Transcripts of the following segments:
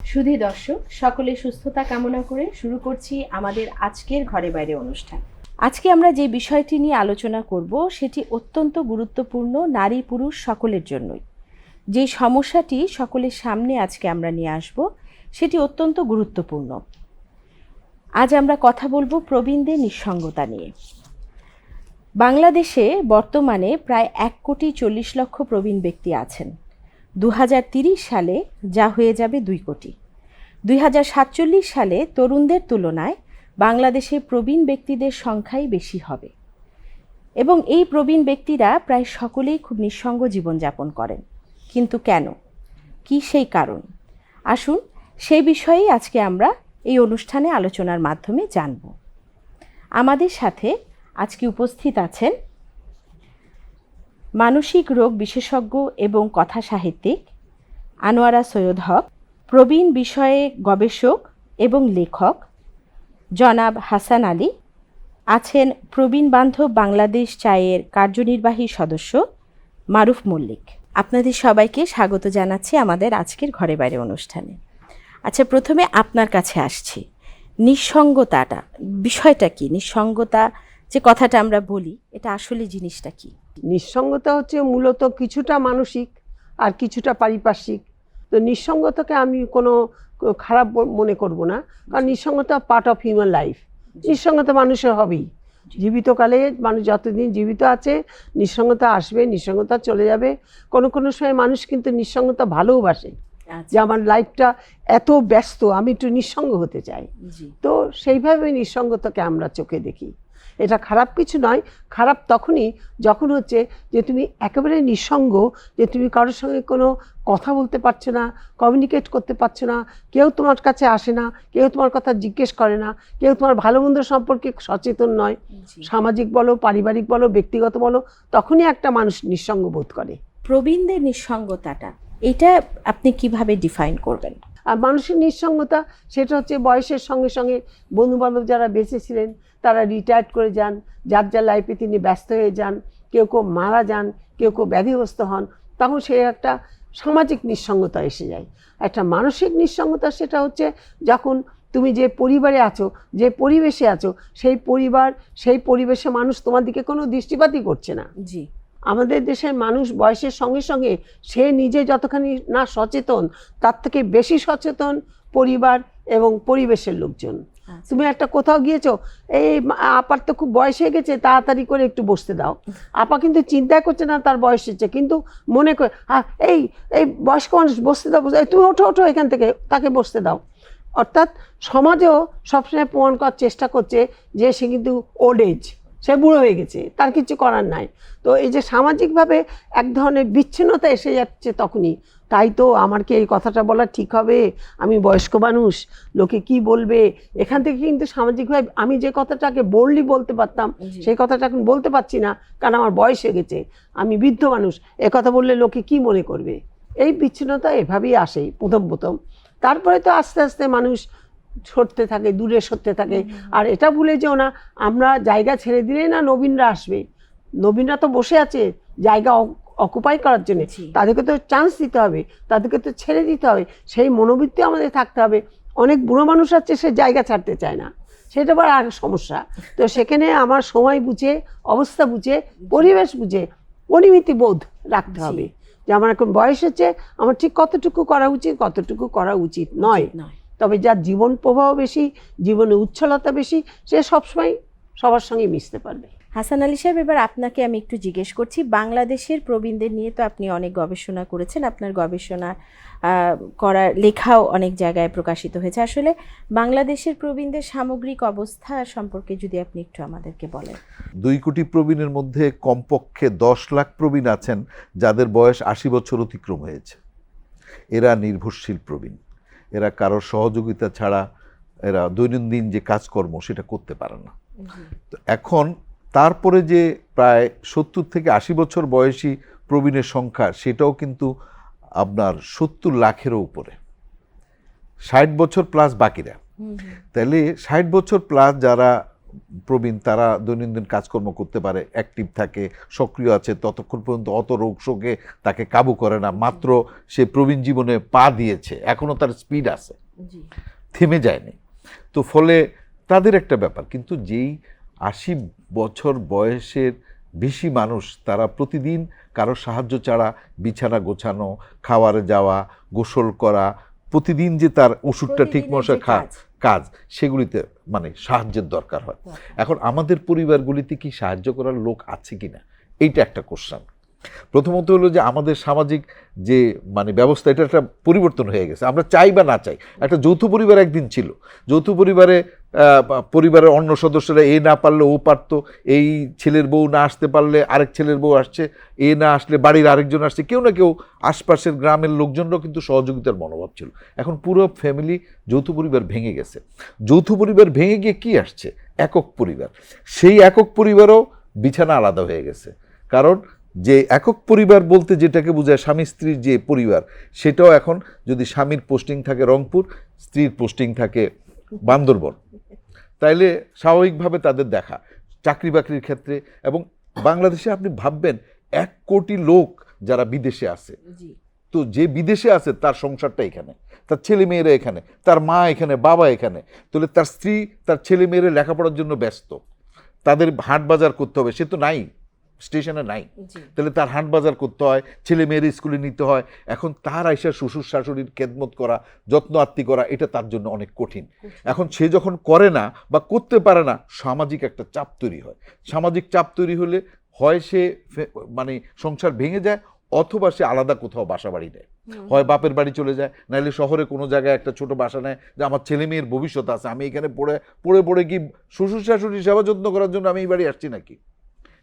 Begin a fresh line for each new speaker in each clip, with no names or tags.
সুধী দর্শক সকলে সুস্থতা কামনা করে শুরু করছি আমাদের আজকের ঘরে বাইরে অনুষ্ঠান। আজকে আমরা যে বিষয়টি নিয়ে আলোচনা করব, সেটি অত্যন্ত গুরুত্বপূর্ণ নারী পুরুষ সকলের জন্যই। যে সমস্যাটি সকলের সামনে আজকে আমরা নিয়ে আসব, সেটি অত্যন্ত গুরুত্বপূর্ণ। আজ আমরা কথা বলব প্রবীণদের নিঃসঙ্গতা নিয়ে। বাংলাদেশে বর্তমানে প্রায় এক কোটি চল্লিশ লক্ষ প্রবীণ ব্যক্তি আছেন। দু সালে যা হয়ে যাবে দুই কোটি। দুই হাজার সাতচল্লিশ সালে তরুণদের তুলনায় বাংলাদেশে প্রবীণ ব্যক্তিদের সংখ্যাই বেশি হবে। এবং এই প্রবীণ ব্যক্তিরা প্রায় সকলেই খুব নিঃসঙ্গ জীবনযাপন করেন। কিন্তু কেন? কি সেই কারণ? আসুন সেই বিষয়েই আজকে আমরা এই অনুষ্ঠানে আলোচনার মাধ্যমে জানব। আমাদের সাথে আজকে উপস্থিত আছেন মানসিক রোগ বিশেষজ্ঞ এবং কথা সাহিত্যিক আনোয়ারা সৈয়দ হক, প্রবীণ বিষয়ে গবেষক এবং লেখক জনাব হাসান আলী আছেন প্রবীণ বান্ধব বাংলাদেশ চায়ের কার্যনির্বাহী সদস্য মারুফ মল্লিক। আপনাদের সবাইকে স্বাগত জানাচ্ছি আমাদের আজকের ঘরে বাইরে অনুষ্ঠানে। আচ্ছা প্রথমে আপনার কাছে আসছি। নিঃসঙ্গতাটা, বিষয়টা কি? নিঃসঙ্গতা যে কথাটা আমরা বলি, এটা আসলে জিনিসটা কি?
নিঃসঙ্গতা হচ্ছে মূলত কিছুটা মানসিক আর কিছুটা পারিপার্শ্বিক। তো নিঃসঙ্গতাকে আমি কোনো খারাপ মনে করব না। কারণ নিঃসঙ্গতা পার্ট অফ হিউম্যান লাইফ নিঃসঙ্গতা মানুষের হবেই জীবিতকালে মানুষ যতদিন জীবিত আছে নিঃসঙ্গতা আসবে নিঃসঙ্গতা চলে যাবে। কোনো কোনো সময় মানুষ কিন্তু নিঃসঙ্গতা ভালোবাসে যে আমার লাইফটা এত ব্যস্ত আমি একটু নিঃসঙ্গ হতে চাই। তো সেইভাবে নিঃসঙ্গতাকে আমরা চোখে দেখি। এটা খারাপ কিছু নয়। খারাপ তখনই যখন হচ্ছে যে তুমি একেবারে নিঃসঙ্গ যে তুমি কারোর সঙ্গে কোনো কথা বলতে পারছ না কমিউনিকেট করতে পারছ না কেউ তোমার কাছে আসে না কেউ তোমার কথা জিজ্ঞেস করে না কেউ তোমার ভালো মন্দ সম্পর্কে সচেতন নয়। সামাজিক বলো পারিবারিক বলো ব্যক্তিগত বলো তখনই একটা মানুষ নিঃসঙ্গ বোধ করে।
প্রবীণদের নিঃসঙ্গতাটা এটা আপনি কীভাবে ডিফাইন করবেন?
আর মানসিক নিঃসঙ্গতা, সেটা হচ্ছে বয়সের সঙ্গে সঙ্গে বন্ধুবান্ধব যারা বেঁচে ছিলেন, তারা রিটায়ার্ড করে যান, যার যার লাইফে তিনি ব্যস্ত হয়ে যান, কেউ কেউ মারা যান, কেউ কেউ ব্যাধিগ্রস্ত হন, তখন সে একটা সামাজিক নিঃসঙ্গতা এসে যায়। একটা মানসিক নিঃসঙ্গতা সেটা হচ্ছে যখন তুমি যে পরিবারে আছো, যে পরিবেশে আছো, সেই পরিবার, সেই পরিবেশে মানুষ তোমার দিকে কোনো দৃষ্টিপাতই করছে না।
জি।
আমাদের দেশের মানুষ বয়সের সঙ্গে সঙ্গে সে নিজে যতখানি না সচেতন তার থেকে বেশি সচেতন পরিবার এবং পরিবেশের লোকজন।
আচ্ছা।
তুমি একটা কোথাও গিয়েছো এই আপার তো খুব বয়স হয়ে গেছে তাড়াতাড়ি করে একটু বসতে দাও। আপা কিন্তু চিন্তা করছে না তার বয়স হচ্ছে কিন্তু মনে করে হ্যাঁ এই এই বয়স্ক মানুষ বসতে দাও তুমি ওঠো ওঠো এখান থেকে তাকে বসতে দাও। অর্থাৎ সমাজেও সবসময় প্রমাণ করার চেষ্টা করছে যে সে কিন্তু ওল্ড এজ সে বুড়ো হয়ে গেছে তার কিছু করার নাই। তো এই যে সামাজিকভাবে এক ধরনের বিচ্ছিন্নতা এসে যাচ্ছে তখনই তাই তো আমার কি এই কথাটা বলা ঠিক হবে। আমি বয়স্ক মানুষ লোকে কি বলবে? এখান থেকে কিন্তু সামাজিকভাবে আমি যে কথাটাকে বললি বলতে পারতাম সেই কথাটা এখন বলতে পারছি না কারণ আমার বয়স হয়ে গেছে। আমি বৃদ্ধ মানুষ এ কথা বললে লোকে কি মনে করবে? এই বিচ্ছিন্নতা এভাবেই আসে প্রথম প্রথম। তারপরে তো আস্তে আস্তে মানুষ সরতে থাকে দূরে সরতে থাকে। আর এটা ভুলে যেও না আমরা জায়গা ছেড়ে দিলেই না নবীনরা আসবে। নবীনরা তো বসে আছে জায়গা অকুপাই করার জন্য। তাদেরকে তো চান্স দিতে হবে তাদেরকে তো ছেড়ে দিতে হবে। সেই মনোবৃত্তি আমাদের থাকতে হবে। অনেক বুড়ো মানুষ আছে সে জায়গা ছাড়তে চায় না। সেটা আবার আর সমস্যা। তো সেখানে আমার সময় বুঝে অবস্থা বুঝে পরিবেশ বুঝে পরিমিতি বোধ রাখতে হবে। যে আমার এখন বয়স হচ্ছে আমার ঠিক কতটুকু করা উচিত কতটুকু করা উচিত নয়।
নয়।
তবে যার জীবন প্রবাহ বেশি জীবনে উচ্ছলতা বেশি সে সবসময় সবার সঙ্গে মিশতে পারবে।
হাসান আলী সাহেব এবার আপনাকে আমি একটু জিজ্ঞেস করছি বাংলাদেশের প্রবীণদের নিয়ে তো আপনি অনেক গবেষণা করেছেন আপনার গবেষণা করার লেখাও অনেক জায়গায় প্রকাশিত হয়েছে। আসলে বাংলাদেশের প্রবীণদের সামগ্রিক অবস্থা সম্পর্কে যদি আপনি একটু আমাদেরকে বলেন।
দুই কোটি প্রবীণের মধ্যে কমপক্ষে দশ লাখ প্রবীণ আছেন যাদের বয়স আশি বছর অতিক্রম হয়েছে। এরা নির্ভরশীল প্রবীণ। এরা কারোর সহযোগিতা ছাড়া এরা দৈনন্দিন যে কাজকর্ম সেটা করতে পারে না। তো এখন তারপরে যে প্রায় সত্তর থেকে আশি বছর বয়সী প্রবীণের সংখ্যা সেটাও কিন্তু আপনার সত্তর লাখেরও উপরে। ষাট বছর প্লাস বাকিরা। তাহলে ষাট বছর প্লাস যারা প্রবীণ তারা দৈনন্দিন কাজকর্ম করতে পারে অ্যাক্টিভ থাকে সক্রিয় আছে ততক্ষণ পর্যন্ত অত রোগ শোকে তাকে কাবু করে না। মাত্র সে প্রবীণ জীবনে পা দিয়েছে এখনও তার স্পিড আছে। থেমে যায়নি। তো ফলে তাদের একটা ব্যাপার কিন্তু যেই আশি বছর বয়সের বেশি মানুষ তারা প্রতিদিন কারও সাহায্য ছাড়া বিছানা গোছানো খাওয়ারে যাওয়া গোসল করা প্রতিদিন যে তার ওষুধটা ঠিক মতো খা
কাজ।
সেগুলিতে মানে সাহায্যের দরকার হয়। এখন আমাদের পরিবারগুলিতে কি সাহায্য করার লোক আছে কি না এইটা একটা কোশ্চান প্রথমত হলো যে আমাদের সামাজিক যে মানে ব্যবস্থা এটা একটা পরিবর্তন হয়ে গেছে। আমরা চাই বা না চাই। একটা যৌথ পরিবার একদিন ছিল। যৌথ পরিবারে পরিবারের অন্য সদস্যরা এ না পারলে ও পারতো, এই ছেলের বউ না আসতে পারলে আরেক ছেলের বউ আসছে, এ না আসলে বাড়ির আরেকজন আসছে, কেউ না কেউ আশপাশের গ্রামের লোকজনরাও কিন্তু সহযোগিতার মনোভাব ছিল। এখন পুরো ফ্যামিলি যৌথ পরিবার ভেঙে গেছে। যৌথ পরিবার ভেঙে গিয়ে কি আসছে? একক পরিবার। সেই একক পরিবারও বিছানা আলাদা হয়ে গেছে। কারণ যে একক পরিবার বলতে যেটাকে বোঝায় স্বামী স্ত্রীর যে পরিবার, সেটাও এখন যদি স্বামীর পোস্টিং থাকে রংপুর, স্ত্রীর পোস্টিং থাকে বান্দরবন। তাইলে স্বাভাবিকভাবে তাদের দেখা চাকরি বাকরির ক্ষেত্রে। এবং বাংলাদেশে আপনি ভাববেন এক কোটি লোক যারা বিদেশে আছে। তো যে বিদেশে আছে তার সংসারটা এখানে তার ছেলে মেয়েরা এখানে তার মা এখানে বাবা এখানে। তাহলে তার স্ত্রী তার ছেলে মেয়েরা লেখাপড়ার জন্য ব্যস্ত। তাদের হাট বাজার করতে হবে সে তো নাই। স্টেশনে নাই। তাহলে তার হাট বাজার করতে হয় ছেলে মেয়ের স্কুলে নিতে হয়। এখন তার আইসা শ্বশুর শাশুড়ির খেদমত করা যত্ন আত্মি করা এটা তার জন্য অনেক কঠিন। এখন সে যখন করে না বা করতে পারে না সামাজিক একটা চাপ তৈরি হয়। সামাজিক চাপ তৈরি হলে হয় সে মানে সংসার ভেঙে যায় অথবা সে আলাদা কোথাও বাসা বাড়ি নেয়। হয় বাপের বাড়ি চলে যায় নাহলে শহরে কোনো জায়গায় একটা ছোট বাসা নেয় যে আমার ছেলে মেয়ের ভবিষ্যৎ আছে আমি এখানে পড়ে পড়ে পড়ে কি শ্বশুর শাশুড়ি সেবা যত্ন করার জন্য আমি এই বাড়ি আসছি নাকি?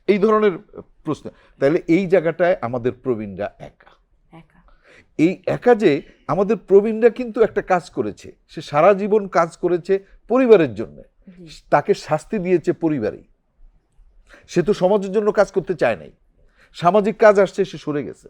এই ধরনের প্রশ্ন। তাহলে এই জায়গাটায় আমাদের প্রবীণরা একা।
একা।
এই একা যে আমাদের প্রবীণরা কিন্তু একটা কাজ করেছে। সে সারা জীবন কাজ করেছে পরিবারের জন্য। তাকে শাস্তি দিয়েছে পরিবারই। সে তো সমাজের জন্য কাজ করতে চায় নাই। সামাজিক কাজ আসছে সে সরে গেছে।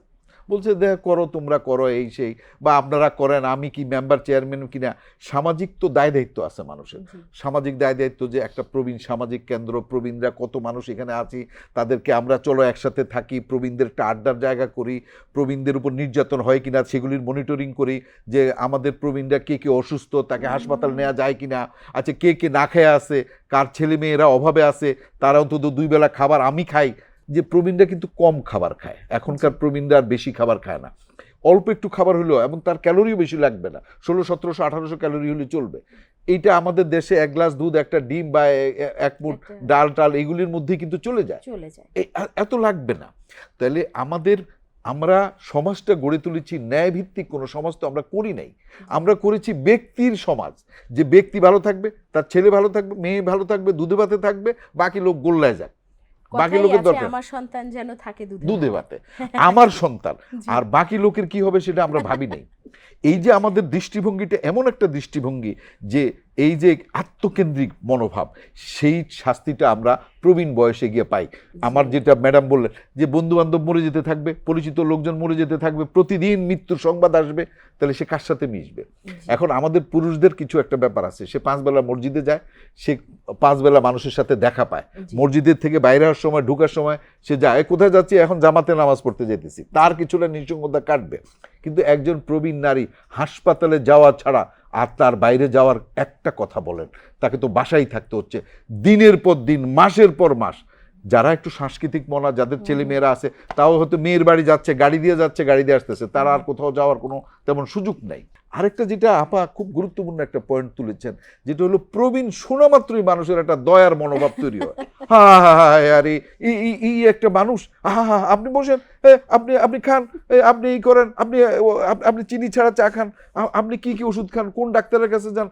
বলছে দেখ করো তোমরা করো এই সেই। বা আপনারা করেন আমি কি মেম্বার চেয়ারম্যান কিনা? সামাজিক তো দায় দায়িত্ব আছে মানুষের। সামাজিক দায় দায়িত্ব যে একটা প্রবীণ সামাজিক কেন্দ্র প্রবীণরা কত মানুষ এখানে আছি তাদেরকে আমরা চলো একসাথে থাকি প্রবীণদের একটা আড্ডার জায়গা করি প্রবীণদের উপর নির্যাতন হয় কিনা সেগুলির মনিটরিং করি যে আমাদের প্রবীণরা কে কে অসুস্থ তাকে হাসপাতাল নেওয়া যায় কিনা আচ্ছা কে কে না খেয়ে আছে কার ছেলে মেয়েরা অভাবে আছে তারা অন্তত দুই বেলা খাবার আমি খাই যে প্রবীণরা কিন্তু কম খাবার খায়। এখনকার প্রবীণরা আর বেশি খাবার খায় না। অল্প একটু খাবার হলেও এবং তার ক্যালোরিও বেশি লাগবে না। ষোলো সতেরোশো আঠারোশো ক্যালোরি হলে চলবে। এইটা আমাদের দেশে এক গ্লাস দুধ একটা ডিম বা এক মুঠ
একটা-
ডাল টাল এগুলির মধ্যেই কিন্তু চলে যায়। এত লাগবে না। তাহলে আমাদের আমরা সমাজটা গড়ে তুলেছি ন্যায়ভিত্তিক কোনো সমাজ তো আমরা করি নাই। আমরা করেছি ব্যক্তির সমাজ। যে ব্যক্তি ভালো থাকবে তার ছেলে ভালো থাকবে মেয়ে ভালো থাকবে দুধে ভাতে থাকবে বাকি লোক গোল্লায় যাক। বাকি লোকের দরকার।
আমার সন্তান যেন থাকে দুধে
দুধে ভাতে আমার সন্তান। আর বাকি লোকের কি হবে সেটা আমরা ভাবি নাই। এই যে আমাদের দৃষ্টিভঙ্গিটা এমন একটা দৃষ্টিভঙ্গি যে এই যে আত্মকেন্দ্রিক মনোভাব সেই শাস্তিটা আমরা প্রবীণ বয়সে গিয়ে পাই। আমার যেটা ম্যাডাম বললেন যে বন্ধু বান্ধব মরে যেতে থাকবে পরিচিত লোকজন মরে যেতে থাকবে প্রতিদিন মৃত্যুর সংবাদ আসবে তাহলে সে কার সাথে মিশবে? এখন আমাদের পুরুষদের কিছু একটা ব্যাপার আছে সে পাঁচবেলা মসজিদে যায় সে পাঁচবেলা মানুষের সাথে দেখা পায়। মসজিদের থেকে বাইরে হওয়ার সময় ঢোকার সময় সে যায় কোথায় যাচ্ছি? এখন জামাতে নামাজ পড়তে যেতেছি। তার কিছুটা নিঃসঙ্গতা কাটবে। কিন্তু একজন প্রবীণ নারী হাসপাতালে যাওয়া ছাড়া আর তার বাইরে যাওয়ার একটা কথা বলেন তাকে তো বাসায় থাকতে হচ্ছে। দিনের পর দিন মাসের পর মাস যারা একটু সাংস্কৃতিক মনা যাদের ছেলে মেয়েরা আছে তাও হয়তো মেয়ের বাড়ি যাচ্ছে গাড়ি দিয়ে যাচ্ছে গাড়ি দিয়ে আসতেছে তারা আর কোথাও যাওয়ার কোনো তেমন সুযোগ নাই। আরেকটা যেটা আপা খুব গুরুত্বপূর্ণ একটা পয়েন্ট তুলেছেন, যেটা হলো প্রবীণ শোনা মাত্রই মানুষের একটা দয়ার মনোভাব তৈরি হয়। হা হা হা আরে, ই একটা মানুষ হা হা, আপনি বসেন আপনি আপনি খান আপনি এই করেন, আপনি আপনি চিনি ছাড়া চা খান আপনি কি কি ওষুধ খান, কোন ডাক্তারের কাছে যান,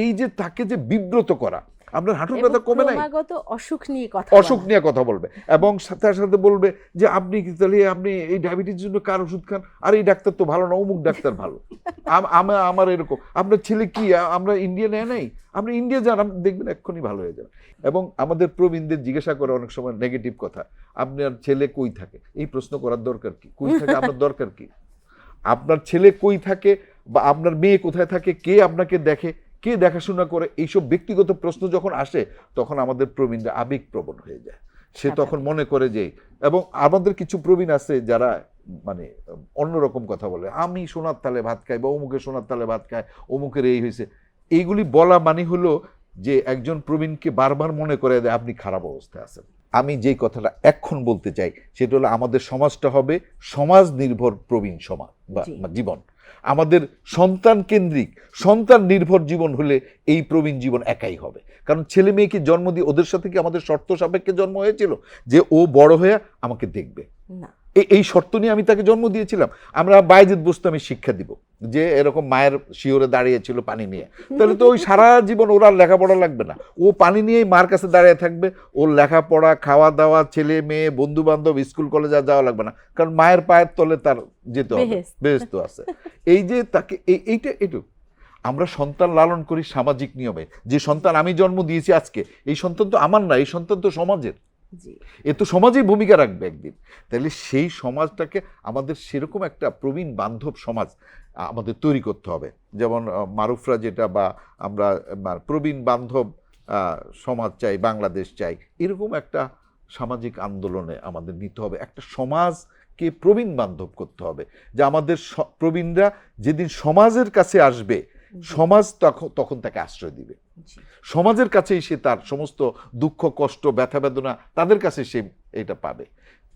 এই যে তাকে যে বিব্রত করা আপনার হাঁটুর ব্যথা কমে নাই?
ক্রমাগত অসুখ নিয়ে কথা
অসুখ নিয়ে কথা বলবে এবং তার সাথে বলবে যে আপনি কি তাহলে আপনি এই ডায়াবেটিস জন্য কার ওষুধ খান? আর এই ডাক্তার তো ভালো না অমুক ডাক্তার ভালো। আম- আমার এরকম। আপনার ছেলে কি? আমরা ইন্ডিয়া নেয় নাই? আপনি ইন্ডিয়া যান আপনি দেখবেন এক্ষুনি ভালো হয়ে যাবে। এবং আমাদের প্রবীণদের জিজ্ঞাসা করে অনেক সময় নেগেটিভ কথা আপনার ছেলে কই থাকে? এই প্রশ্ন করার দরকার কি? কই থাকে? আপনার দরকার কি? আপনার ছেলে কই থাকে বা আপনার মেয়ে কোথায় থাকে? কে আপনাকে দেখে? কে দেখাশোনা করে এইসব ব্যক্তিগত প্রশ্ন যখন আসে তখন আমাদের প্রবীণরা আবেগপ্রবণ হয়ে যায়। সে তখন মনে করে যে এবং আমাদের কিছু প্রবীণ আছে যারা মানে অন্যরকম কথা বলে আমি সোনার তালে ভাত খাই বা অমুকের সোনার তালে ভাত খাই অমুকের এই হয়েছে। এইগুলি বলা মানে হলো যে একজন প্রবীণকে বারবার মনে করে দেয় আপনি খারাপ অবস্থায় আছেন। আমি যেই কথাটা এখন বলতে চাই সেটা হলো আমাদের সমাজটা হবে সমাজ নির্ভর প্রবীণ সমাজ বা জীবন। আমাদের সন্তান কেন্দ্রিক, সন্তান নির্ভর জীবন হলে এই প্রবীণ জীবন একাই হবে। কারণ ছেলে মেয়েকে জন্ম দিয়ে ওদের সাথে কি আমাদের শর্ত সাপেক্ষে জন্ম হয়েছিল? যে ও বড় হয়ে আমাকে দেখবে।
না।
এই শর্ত নিয়ে আমি তাকে জন্ম দিয়েছিলাম। আমরা বাইজিৎ আমি শিক্ষা দিব যে এরকম মায়ের শিওরে দাঁড়িয়েছিল পানি নিয়ে। তাহলে তো ওই সারা জীবন ওর আর লেখাপড়া লাগবে না। ও পানি নিয়েই মার কাছে দাঁড়িয়ে থাকবে ওর লেখাপড়া খাওয়া দাওয়া ছেলে মেয়ে বন্ধু বান্ধব স্কুল কলেজে আর যাওয়া লাগবে না। কারণ মায়ের পায়ের তলে তার যেতে হবে। বেহেস্ত আছে। এই যে তাকে এই এইটা এটু আমরা সন্তান লালন করি সামাজিক নিয়মে। যে সন্তান আমি জন্ম দিয়েছি আজকে এই সন্তান তো আমার না এই সন্তান তো সমাজের। এ তো সমাজেই ভূমিকা রাখবে একদিন। তাহলে সেই সমাজটাকে আমাদের সেরকম একটা প্রবীণ বান্ধব সমাজ আমাদের তৈরি করতে হবে। যেমন মারুফরা যেটা বা আমরা প্রবীণ বান্ধব সমাজ চাই, বাংলাদেশ চাই, এরকম একটা সামাজিক আন্দোলনে আমাদের নিতে হবে। একটা সমাজকে প্রবীণ বান্ধব করতে হবে। যে আমাদের প্রবীণরা যেদিন সমাজের কাছে আসবে সমাজ তখন তখন তাকে আশ্রয় দিবে। সমাজের কাছেই সে তার সমস্ত দুঃখ কষ্ট ব্যথা বেদনা তাদের কাছে সে এটা পাবে।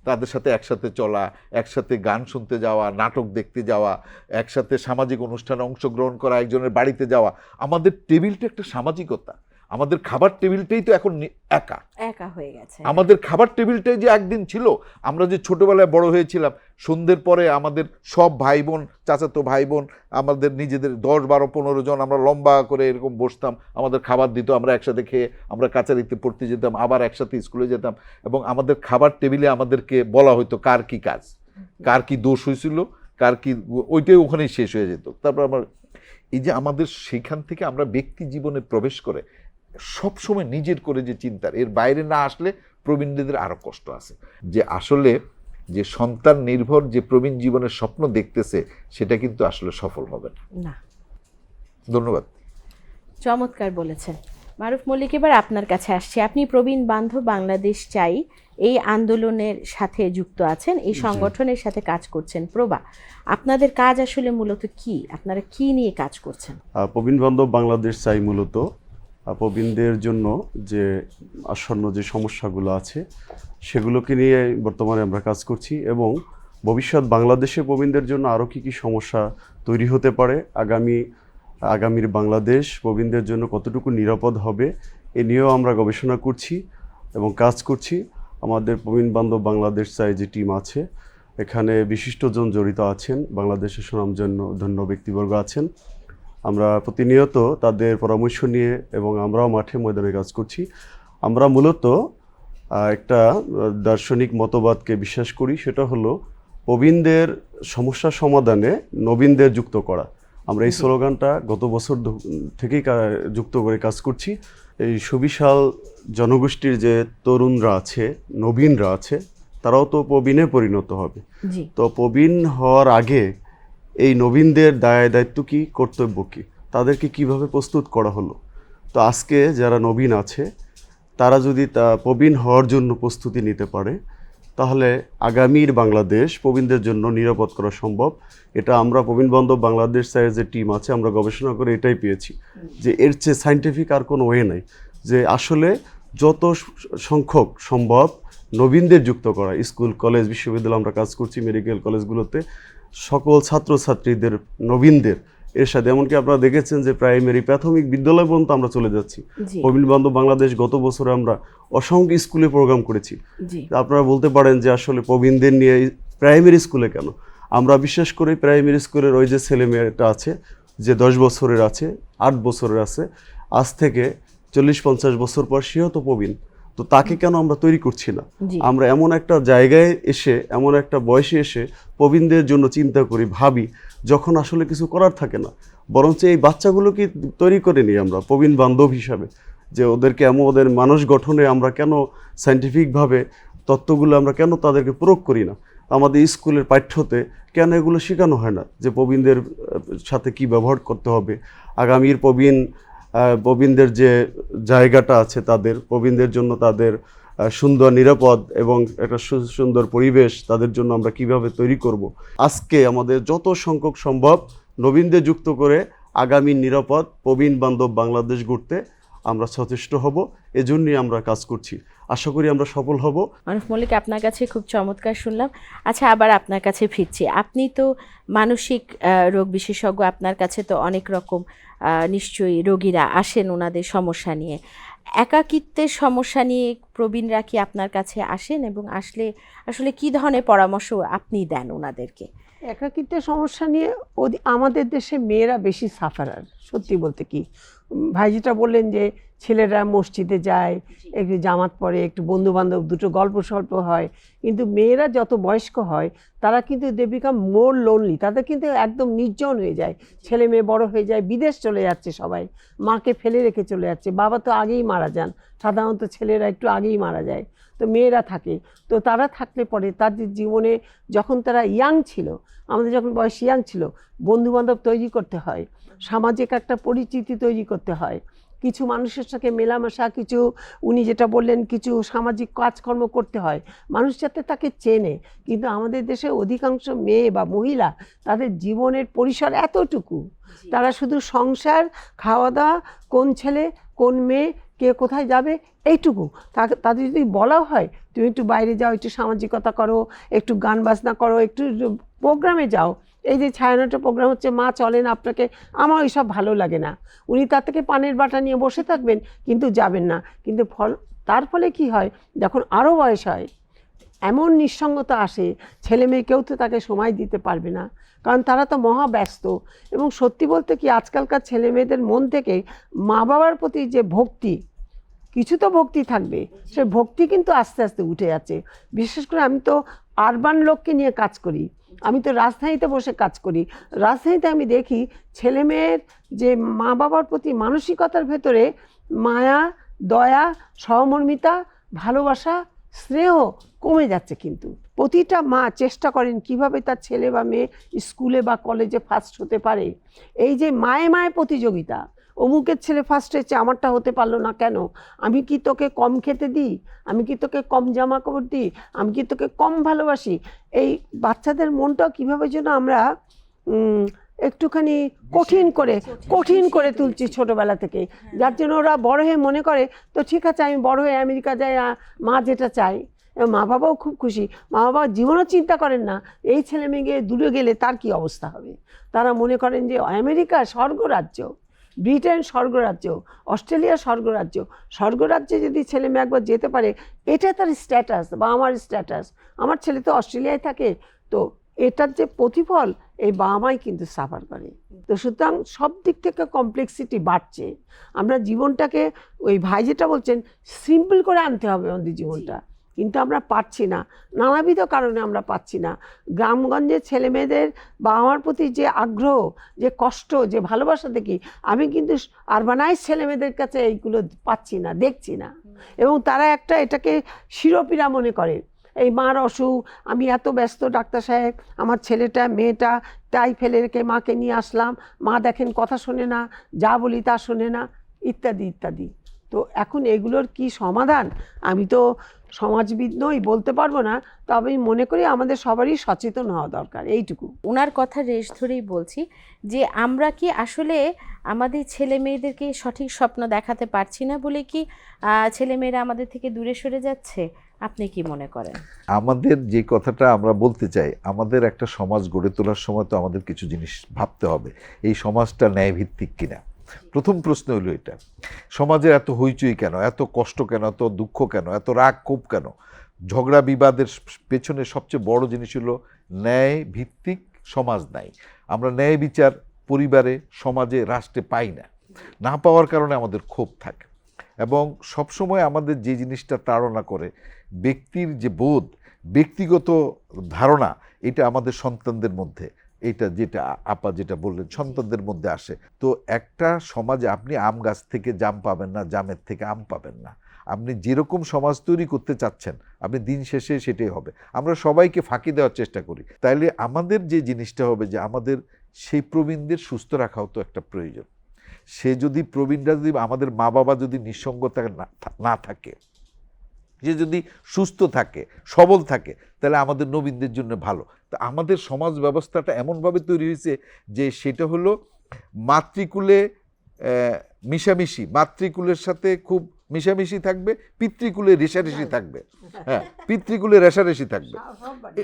তাদের সাথে একসাথে চলা একসাথে গান শুনতে যাওয়া নাটক দেখতে যাওয়া একসাথে সামাজিক অনুষ্ঠানে অংশগ্রহণ করা একজনের বাড়িতে যাওয়া আমাদের টেবিলটা একটা সামাজিকতা। আমাদের খাবার টেবিলটাই তো এখন একা।
একা হয়ে গেছে।
আমাদের খাবার টেবিলটাই যে একদিন ছিল আমরা যে ছোটবেলায় বড় হয়েছিলাম সন্ধ্যের পরে আমাদের সব ভাই বোন চাচাতো ভাই বোন আমাদের নিজেদের দশ বারো পনেরো জন আমরা লম্বা করে এরকম বসতাম আমাদের খাবার দিত আমরা একসাথে খেয়ে আমরা কাচারিতে পড়তে যেতাম আবার একসাথে স্কুলে যেতাম এবং আমাদের খাবার টেবিলে আমাদেরকে বলা হতো কার কি কাজ কার কি দোষ হয়েছিল কার কি ওইটাই ওখানেই শেষ হয়ে যেত। তারপর আমার এই যে আমাদের সেখান থেকে আমরা ব্যক্তি জীবনে প্রবেশ করে সব সময় নিজের করে যে চিন্তার এর বাইরে না আসলে প্রবীণদের আরও কষ্ট আছে। যে আসলে যে সন্তান নির্ভর যে প্রবীণ জীবনের স্বপ্ন দেখতেছে সেটা কিন্তু আসলে সফল হবে না।
না।
ধন্যবাদ।
চমৎকার বলেছেন। মারুফ মল্লিক এবার আপনার কাছে আসছি। আপনি প্রবীণ বান্ধব বাংলাদেশ চাই এই আন্দোলনের সাথে যুক্ত আছেন এই সংগঠনের সাথে কাজ করছেন প্রভা আপনাদের কাজ আসলে মূলত কি? আপনারা কি নিয়ে কাজ করছেন?
প্রবীণ বান্ধব বাংলাদেশ চাই মূলত প্রবীণদের জন্য যে আসন্ন যে সমস্যাগুলো আছে, সেগুলোকে নিয়ে বর্তমানে আমরা কাজ করছি এবং ভবিষ্যৎ বাংলাদেশে প্রবীণদের জন্য আরও কী কী সমস্যা তৈরি হতে পারে, আগামী, আগামীর বাংলাদেশ প্রবীণদের জন্য কতটুকু নিরাপদ হবে, এ নিয়েও আমরা গবেষণা করছি এবং কাজ করছি। আমাদের প্রবীণ বান্ধব বাংলাদেশ চাই যে টিম আছে, এখানে বিশিষ্টজন জড়িত আছেন, বাংলাদেশের সুনামজন্য ধন্য ব্যক্তিবর্গ আছেন। আমরা প্রতিনিয়ত তাদের পরামর্শ নিয়ে এবং আমরাও মাঠে ময়দানে কাজ করছি। আমরা মূলত একটা দার্শনিক মতবাদকে বিশ্বাস করি সেটা হলো প্রবীণদের সমস্যা সমাধানে নবীনদের যুক্ত করা। আমরা এই স্লোগানটা গত বছর থেকেই যুক্ত করে কাজ করছি। এই সুবিশাল জনগোষ্ঠীর যে তরুণরা আছে নবীনরা আছে তারাও তো প্রবীণে পরিণত হবে। তো প্রবীণ হওয়ার আগে এই নবীনদের দায় দায়িত্ব কি? কর্তব্য কি? তাদেরকে কীভাবে প্রস্তুত করা হলো? তো আজকে যারা নবীন আছে, তারা যদি তা প্রবীণ হওয়ার জন্য প্রস্তুতি নিতে পারে, তাহলে আগামীর বাংলাদেশ প্রবীণদের জন্য নিরাপদ করা সম্ভব। এটা আমরা প্রবীণ বান্ধব বাংলাদেশ স্যারের যে টিম আছে, আমরা গবেষণা করে এটাই পেয়েছি যে এর চেয়ে সাইন্টিফিক আর কোনো ওয়ে নাই। যে আসলে যত সংখ্যক সম্ভব নবীনদের যুক্ত করা। স্কুল, কলেজ, বিশ্ববিদ্যালয় আমরা কাজ করছি মেডিকেল কলেজগুলোতে সকল ছাত্রছাত্রীদের নবীনদের এর সাথে। এমনকি আপনারা দেখেছেন যে প্রাইমারি প্রাথমিক বিদ্যালয় পর্যন্ত আমরা চলে যাচ্ছি। প্রবীণ বান্ধব বাংলাদেশ গত বছরে আমরা অসংখ্য স্কুলে প্রোগ্রাম করেছি। তা আপনারা বলতে পারেন যে আসলে প্রবীণদের নিয়ে প্রাইমারি স্কুলে কেন? আমরা বিশেষ করে প্রাইমারি স্কুলের ওই যে ছেলে মেয়েটা আছে যে দশ বছরের আছে আট বছরের আছে আজ থেকে চল্লিশ পঞ্চাশ বছর পর সেও তো প্রবীণ। তো তাকে কেন আমরা তৈরি করছি না? আমরা এমন একটা জায়গায় এসে এমন একটা বয়সে এসে প্রবীণদের জন্য চিন্তা করি ভাবি যখন আসলে কিছু করার থাকে না। বরঞ্চ এই বাচ্চাগুলোকে তৈরি করে নিই আমরা প্রবীণ বান্ধব হিসাবে। যে ওদেরকে এমন ওদের মানুষ গঠনে আমরা কেন সাইন্টিফিকভাবে তত্ত্বগুলো আমরা কেন তাদেরকে প্রয়োগ করি না? আমাদের স্কুলের পাঠ্যতে কেন এগুলো শেখানো হয় না? যে প্রবীণদের সাথে কি ব্যবহার করতে হবে? আগামীর প্রবীণ প্রবীণদের যে জায়গাটা আছে তাদের, প্রবীণদের জন্য তাদের সুন্দর, নিরাপদ এবং একটা সুন্দর পরিবেশ তাদের জন্য আমরা কীভাবে তৈরি করব। আজকে আমাদের যত সংখ্যক সম্ভব নবীনদের যুক্ত করে আগামী নিরাপদ প্রবীণ বান্ধব বাংলাদেশ গড়তে আমরা সচেষ্ট হব এজন্যই আমরা কাজ করছি। আশা করি আমরা সফল হব।
মানুষ মল্লিক আপনার কাছে খুব চমৎকার শুনলাম। আচ্ছা আবার আপনার কাছে ফিরছি। আপনি তো মানসিক রোগ বিশেষজ্ঞ আপনার কাছে তো অনেক রকম নিশ্চয়ই রোগীরা আসেন ওনাদের সমস্যা নিয়ে। একাকিত্বের সমস্যা নিয়ে প্রবীণরা কি আপনার কাছে আসেন এবং আসলে আসলে কি ধরনের পরামর্শ আপনি দেন ওনাদেরকে?
একাকিত্বের সমস্যা নিয়ে ওদি- আমাদের দেশে মেয়েরা বেশি সাফারার সত্যি বলতে কি? উম, ভাই যেটা বললেন যে ছেলেরা মসজিদে যায় একটু জামাত পরে একটু বন্ধু বান্ধব দুটো গল্প স্বল্প হয়। কিন্তু মেয়েরা যত বয়স্ক হয় তারা কিন্তু দে বিকাম মোর লোনলি তাদের কিন্তু একদম নির্জন হয়ে যায়। ছেলে মেয়ে বড় হয়ে যায় বিদেশ চলে যাচ্ছে সবাই। মাকে ফেলে রেখে চলে যাচ্ছে। বাবা তো আগেই মারা যান। সাধারণত ছেলেরা একটু আগেই মারা যায়। তো মেয়েরা থাকে। তো তারা থাকলে পরে তাদের জীবনে যখন তারা ইয়াং ছিল আমাদের যখন বয়স ইয়াং ছিল বন্ধু বান্ধব তৈরি করতে হয় সামাজিক একটা পরিচিতি তৈরি করতে হয় কিছু মানুষের সাথে মেলামেশা কিছু উনি যেটা বললেন কিছু সামাজিক কাজকর্ম করতে হয় মানুষ যাতে তাকে চেনে কিন্তু আমাদের দেশে অধিকাংশ মেয়ে বা মহিলা তাদের জীবনের পরিসর এতটুকু তারা শুধু সংসার খাওয়া দাওয়া কোন ছেলে কোন মেয়ে কে কোথায় যাবে এইটুকু। তাদের যদি বলা হয় তুমি একটু বাইরে যাও একটু সামাজিকতা করো একটু গান বাজনা করো একটু প্রোগ্রামে যাও। এই যে ছায়ানটের প্রোগ্রাম হচ্ছে, মা, চলেন আপনাকে, আমার ওইসব ভালো লাগে না। উনি তার থেকে পানের বাটা নিয়ে বসে থাকবেন, কিন্তু যাবেন না। কিন্তু ফল, তার ফলে কি হয়? যখন আরও বয়স হয়, এমন নিঃসঙ্গতা আসে, ছেলে মেয়ে কেউ তো তাকে সময় দিতে পারবে না। কারণ তারা তো মহা ব্যস্ত। এবং সত্যি বলতে কি, আজকালকার ছেলে মেয়েদের মন থেকে মা বাবার প্রতি যে ভক্তি, কিছু তো ভক্তি থাকবে। সে ভক্তি কিন্তু আস্তে আস্তে উঠে যাচ্ছে। বিশেষ করে আমি তো আরবান লোককে নিয়ে কাজ করি। আমি তো রাজধানীতে বসে কাজ করি। রাজধানীতে আমি দেখি ছেলে মেয়ের যে মা বাবার প্রতি মানসিকতার ভেতরে মায়া, দয়া, সহমর্মিতা, ভালোবাসা, স্নেহ কমে যাচ্ছে কিন্তু। প্রতিটা মা চেষ্টা করেন কীভাবে তার ছেলে বা মেয়ে স্কুলে বা কলেজে ফার্স্ট হতে পারে। এই যে মায়ে মায়ে প্রতিযোগিতা অমুকের ছেলে ফার্স্ট হয়েছে আমারটা হতে পারল না কেন? আমি কি তোকে কম খেতে দিই? আমি কি তোকে কম জামা কাপড় দিই? আমি কি তোকে কম ভালোবাসি? এই বাচ্চাদের মনটাও কীভাবে যেন আমরা একটুখানি কঠিন করে কঠিন করে তুলছি ছোটবেলা থেকে। যার জন্য ওরা বড় হয়ে মনে করে তো ঠিক আছে আমি বড় হয়ে আমেরিকা যাই মা যেটা চাই এবং মা বাবাও খুব খুশি। মা বাবা জীবনও চিন্তা করেন না এই ছেলে মেয়ে দূরে গেলে তার কি অবস্থা হবে? তারা মনে করেন যে আমেরিকা স্বর্গরাজ্য। ব্রিটেন স্বর্গরাজ্য, অস্ট্রেলিয়া স্বর্গরাজ্য, স্বর্গরাজ্যে যদি ছেলে মেয়ে একবার যেতে পারে, এটা তার স্ট্যাটাস বা আমার স্ট্যাটাস আমার ছেলে তো অস্ট্রেলিয়ায় থাকে, তো এটার যে প্রতিফল, এই বাবা মাই কিন্তু সাফার করে। তো সুতরাং সব দিক থেকে কমপ্লেক্সিটি বাড়ছে। আমরা জীবনটাকে, ওই ভাই যেটা বলছেন সিম্পল করে আনতে হবে আমাদের জীবনটা। কিন্তু আমরা পারছি না। নানাবিধ কারণে আমরা পাচ্ছি না। গ্রামগঞ্জের ছেলে মেয়েদের বাবা মার প্রতি যে আগ্রহ, যে কষ্ট, যে ভালোবাসা দেখি, আমি কিন্তু আরবানাইজ ছেলে মেয়েদের কাছে এইগুলো পাচ্ছি না, দেখছি না। এবং তারা একটা এটাকে শিরোপীড়া মনে করে। এই মার অসুখ, আমি এত ব্যস্ত ডাক্তার সাহেব, আমার ছেলেটা, মেয়েটা, তাই ফেলে রেখে মাকে নিয়ে আসলাম। মা দেখেন কথা শোনে না, যা বলি তা শোনে না, ইত্যাদি ইত্যাদি। তো এখন এগুলোর কি সমাধান? আমি তো সমাজবিদ নই বলতে পারব না তবে আমি মনে করি আমাদের সবারই সচেতন হওয়া দরকার এইটুকু।
ওনার কথা রেশ ধরেই বলছি যে আমরা কি আসলে আমাদের ছেলে মেয়েদেরকে সঠিক স্বপ্ন দেখাতে পারছি না বলে কি ছেলে মেয়েরা আমাদের থেকে দূরে সরে যাচ্ছে? আপনি কি মনে করেন?
আমাদের যে কথাটা আমরা বলতে চাই আমাদের একটা সমাজ গড়ে তোলার সময় তো আমাদের কিছু জিনিস ভাবতে হবে। এই সমাজটা ন্যায়ভিত্তিক কিনা? প্রথম প্রশ্ন হলো এটা। সমাজে এত হইচই কেন? এত কষ্ট কেন? এত দুঃখ কেন? এত রাগ ক্ষোভ কেন? ঝগড়া বিবাদের পেছনে সবচেয়ে বড় জিনিস হলো ন্যায় ভিত্তিক সমাজ নাই। আমরা ন্যায় বিচার পরিবারে, সমাজে, রাষ্ট্রে পাই না। না পাওয়ার কারণে আমাদের ক্ষোভ থাকে। এবং সবসময় আমাদের যে জিনিসটা তাড়না করে, ব্যক্তির যে বোধ, ব্যক্তিগত ধারণা, এটা আমাদের সন্তানদের মধ্যে এটা যেটা আপা যেটা বললেন সন্তানদের মধ্যে আসে। তো একটা সমাজে আপনি আম গাছ থেকে জাম পাবেন না জামের থেকে আম পাবেন না। আপনি যেরকম সমাজ তৈরি করতে চাচ্ছেন আপনি দিন শেষে সেটাই হবে। আমরা সবাইকে ফাঁকি দেওয়ার চেষ্টা করি। তাইলে আমাদের যে জিনিসটা হবে যে আমাদের সেই প্রবীণদের সুস্থ রাখাও তো একটা প্রয়োজন। সে যদি প্রবীণরা যদি আমাদের মা বাবা যদি নিঃসঙ্গতা না না থাকে সে যদি সুস্থ থাকে, সবল থাকে, তাহলে আমাদের নবীনদের জন্য ভালো। তা আমাদের সমাজ ব্যবস্থাটা এমনভাবে তৈরি হয়েছে যে সেটা হলো মাতৃকুলে মিশামিশি, মাতৃকুলের সাথে খুব মিশামিশি থাকবে পিতৃকুলে রেশারেশি থাকবে। হ্যাঁ পিতৃকুলে রেশারেশি থাকবে।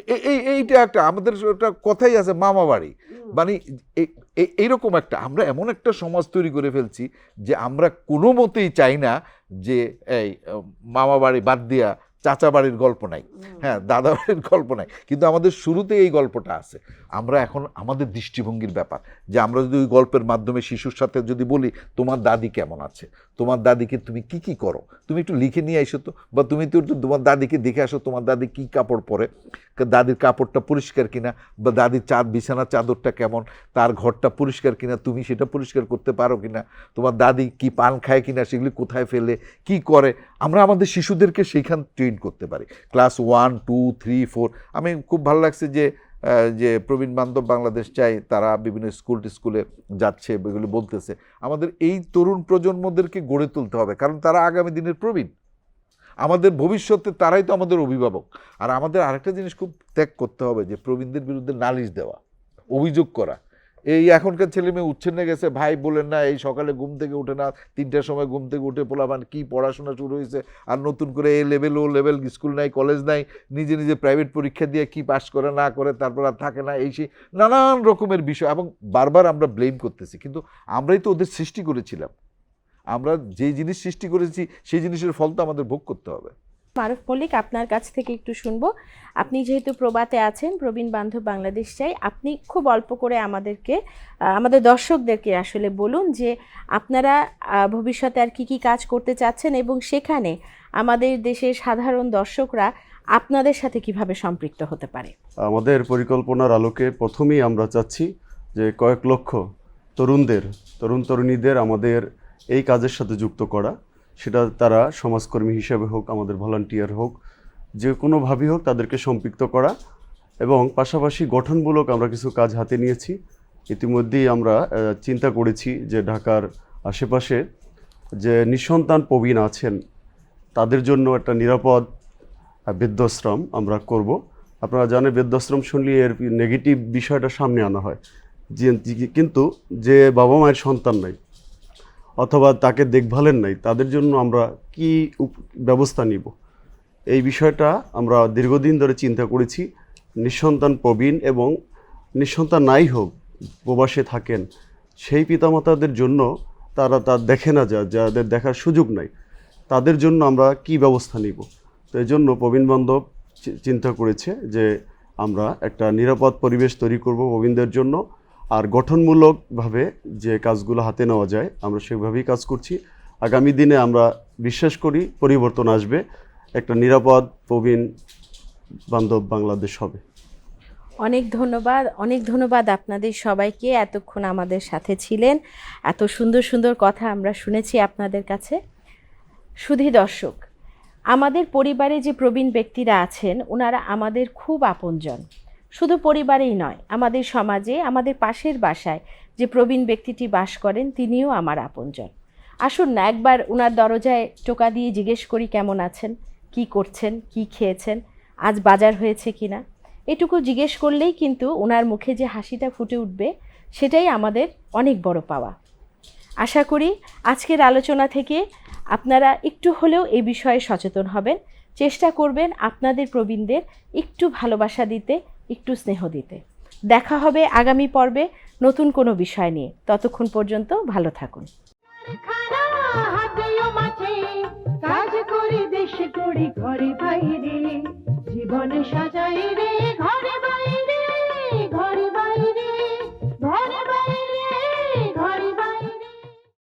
এই এইটা একটা আমাদের একটা কথাই আছে মামা বাড়ি। মানে এই- এই- এইরকম একটা আমরা এমন একটা সমাজ তৈরি করে ফেলছি যে আমরা কোনো মতেই চাই না যে এই মামা বাড়ি বাদ দিয়া চাচা বাড়ির গল্প নাই। হ্যাঁ দাদা বাড়ির গল্প নাই। কিন্তু আমাদের শুরুতে এই গল্পটা আছে। আমরা এখন আমাদের দৃষ্টিভঙ্গির ব্যাপার যে আমরা যদি ওই গল্পের মাধ্যমে শিশুর সাথে যদি বলি তোমার দাদি কেমন আছে? তোমার দাদিকে তুমি কি কি করো? তুমি একটু লিখে নিয়ে এসো তো। বা তুমি তো একটু তোমার দাদিকে দেখে আসো, তোমার দাদি কি কাপড় পরে। দাদির কাপড়টা পরিষ্কার কিনা? বা দাদির চাঁদ, বিছানার চাদরটা কেমন? তার ঘরটা পরিষ্কার কিনা? তুমি সেটা পরিষ্কার করতে পারো কিনা? তোমার দাদি কি পান খায় কিনা? সেগুলি কোথায় ফেলে? কি করে? আমরা আমাদের শিশুদেরকে সেইখান ট্রেন করতে পারি। Class one two three four আমি খুব ভালো লাগছে যে যে প্রবীণ বান্ধব বাংলাদেশ চাই, তারা বিভিন্ন স্কুল স্কুলে যাচ্ছে, এগুলো বলতেছে। আমাদের এই তরুণ প্রজন্মদেরকে গড়ে তুলতে হবে, কারণ তারা আগামী দিনের প্রবীণ। আমাদের ভবিষ্যতে তারাই তো আমাদের অভিভাবক। আর আমাদের আরেকটা জিনিস খুব ত্যাগ করতে হবে, যে প্রবীণদের বিরুদ্ধে নালিশ দেওয়া, অভিযোগ করা। এই এখনকার ছেলে মেয়ে উচ্ছেন্নে গেছে, ভাই বলেন না, এই সকালে ঘুম থেকে উঠে না, তিনটার সময় ঘুম থেকে উঠে পোলাবান কি পড়াশোনা শুরু হয়েছে, আর নতুন করে A level O level school নাই কলেজ নাই, নিজে নিজে প্রাইভেট পরীক্ষা দিয়ে কি পাস করে, না করে, তারপর আর থাকে না, এই সেই নানান রকমের বিষয়, এবং বারবার আমরা ব্লেম করতেছি, কিন্তু আমরাই তো ওদের সৃষ্টি করেছিলাম। আমরা যে জিনিস সৃষ্টি করেছি, সেই জিনিসের ফল তো আমাদের ভোগ করতে হবে।
মারুফ মল্লিক আপনার কাছ থেকে একটু শুনব। আপনি যেহেতু প্রবাতে আছেন, প্রবীণ বান্ধব বাংলাদেশ চাই, আপনি খুব অল্প করে আমাদেরকে আমাদের দর্শকদেরকে আসলে বলুন যে আপনারা ভবিষ্যতে আর কি কি কাজ করতে চাচ্ছেন এবং সেখানে আমাদের দেশের সাধারণ দর্শকরা আপনাদের সাথে কীভাবে সম্পৃক্ত হতে পারে?
আমাদের পরিকল্পনার আলোকে প্রথমেই আমরা চাচ্ছি যে কয়েক লক্ষ তরুণদের তরুণ তরুণীদের আমাদের এই কাজের সাথে যুক্ত করা। সেটা তারা সমাজকর্মী হিসেবে হোক, আমাদের ভলান্টিয়ার হোক, যে কোনোভাবেই হোক তাদেরকে সম্পৃক্ত করা এবং পাশাপাশি গঠনমূলক আমরা কিছু কাজ হাতে নিয়েছি। ইতিমধ্যেই আমরা চিন্তা করেছি যে ঢাকার আশেপাশে যে নিঃসন্তান প্রবীণ আছেন, তাদের জন্য একটা নিরাপদ বৃদ্ধাশ্রম আমরা করব। আপনারা জানেন বৃদ্ধাশ্রম শুনলে এর নেগেটিভ বিষয়টা সামনে আনা হয়। কিন্তু যে বাবা মায়ের সন্তান নাই অথবা তাকে দেখভালের নাই, তাদের জন্য আমরা কি ব্যবস্থা নিব? এই বিষয়টা আমরা দীর্ঘদিন ধরে চিন্তা করেছি। নিঃসন্তান প্রবীণ এবং নিঃসন্তান নাই হোক, প্রবাসে থাকেন, সেই পিতামাতাদের জন্য তারা তা দেখে না যা যাদের দেখার সুযোগ নাই, তাদের জন্য আমরা কি ব্যবস্থা নিব? তো এই জন্য প্রবীণ বান্ধব চিন্তা করেছে যে আমরা একটা নিরাপদ পরিবেশ তৈরি করব প্রবীণদের জন্য। আর গঠনমূলকভাবে যে কাজগুলো হাতে নেওয়া যায়, আমরা সেভাবেই কাজ করছি। আগামী দিনে আমরা বিশ্বাস করি পরিবর্তন আসবে, একটা নিরাপদ, প্রবীণ বান্ধব বাংলাদেশ হবে।
অনেক ধন্যবাদ অনেক ধন্যবাদ আপনাদের সবাইকে এতক্ষণ আমাদের সাথে ছিলেন। এত সুন্দর সুন্দর কথা আমরা শুনেছি আপনাদের কাছে। সুধী দর্শক, আমাদের পরিবারে যে প্রবীণ ব্যক্তিরা আছেন, ওনারা আমাদের খুব আপনজন। শুধু পরিবারেই নয়, আমাদের সমাজে, আমাদের পাশের বাসায় যে প্রবীণ ব্যক্তিটি বাস করেন, তিনিও আমার আপনজন। আসুন না, একবার ওনার দরজায় টোকা দিয়ে জিজ্ঞেস করি কেমন আছেন, কি করছেন, কি খেয়েছেন, আজ বাজার হয়েছে কিনা এটুকু জিজ্ঞেস করলেই কিন্তু ওনার মুখে যে হাসিটা ফুটে উঠবে, সেটাই আমাদের অনেক বড় পাওয়া। আশা করি আজকের আলোচনা থেকে আপনারা একটু হলেও এই বিষয়ে সচেতন হবেন। চেষ্টা করবেন আপনাদের প্রবীণদের একটু ভালোবাসা দিতে একটু স্নেহ দিতে। দেখা হবে আগামী পর্বে নতুন কোনো বিষয় নিয়ে। ততক্ষণ পর্যন্ত ভালো থাকুন।
জীবন সাজাই রে